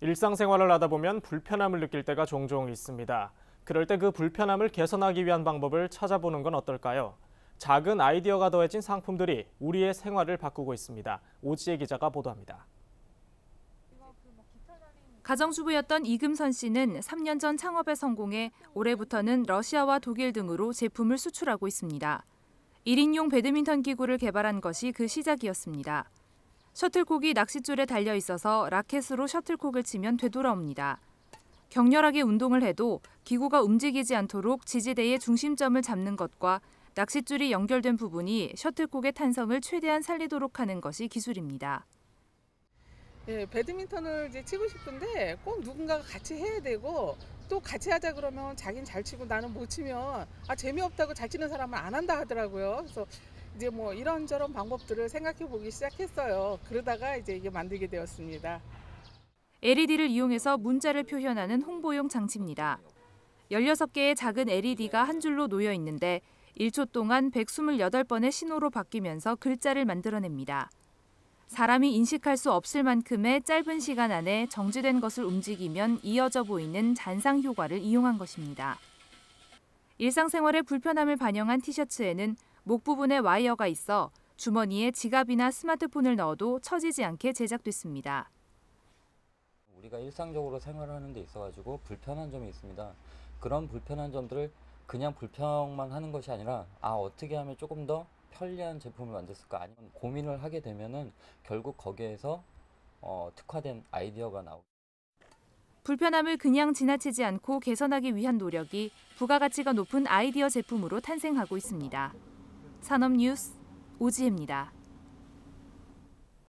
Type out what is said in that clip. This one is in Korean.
일상생활을 하다 보면 불편함을 느낄 때가 종종 있습니다. 그럴 때 그 불편함을 개선하기 위한 방법을 찾아보는 건 어떨까요? 작은 아이디어가 더해진 상품들이 우리의 생활을 바꾸고 있습니다. 오지혜 기자가 보도합니다. 가정주부였던 이금선 씨는 3년 전 창업에 성공해 올해부터는 러시아와 독일 등으로 제품을 수출하고 있습니다. 1인용 배드민턴 기구를 개발한 것이 그 시작이었습니다. 셔틀콕이 낚싯줄에 달려 있어서 라켓으로 셔틀콕을 치면 되돌아옵니다. 격렬하게 운동을 해도 기구가 움직이지 않도록 지지대의 중심점을 잡는 것과 낚싯줄이 연결된 부분이 셔틀콕의 탄성을 최대한 살리도록 하는 것이 기술입니다. 예, 배드민턴을 이제 치고 싶은데 꼭 누군가가 같이 해야 되고 또 같이 하자 그러면 자긴 잘 치고 나는 못 치면 아 재미없다고 잘 치는 사람은 안 한다 하더라고요. 그래서 이제 뭐 이런저런 방법들을 생각해 보기 시작했어요. 그러다가 이제 이게 만들게 되었습니다. LED를 이용해서 문자를 표현하는 홍보용 장치입니다. 16개의 작은 LED가 한 줄로 놓여 있는데 1초 동안 128번의 신호로 바뀌면서 글자를 만들어냅니다. 사람이 인식할 수 없을 만큼의 짧은 시간 안에 정지된 것을 움직이면 이어져 보이는 잔상 효과를 이용한 것입니다. 일상생활의 불편함을 반영한 티셔츠에는 목 부분에 와이어가 있어 주머니에 지갑이나 스마트폰을 넣어도 처지지 않게 제작됐습니다. 우리가 일상적으로 생활하는 데 있어가지고 불편한 점이 있습니다. 그런 불편한 점들을 그냥 불평만 하는 것이 아니라 아 어떻게 하면 조금 더 편리한 제품을 만들었을까 아니면 고민을 하게 되면은 결국 거기에서 어, 특화된 아이디어가 나오고 불편함을 그냥 지나치지 않고 개선하기 위한 노력이 부가가치가 높은 아이디어 제품으로 탄생하고 있습니다. 산업뉴스 오지혜입니다.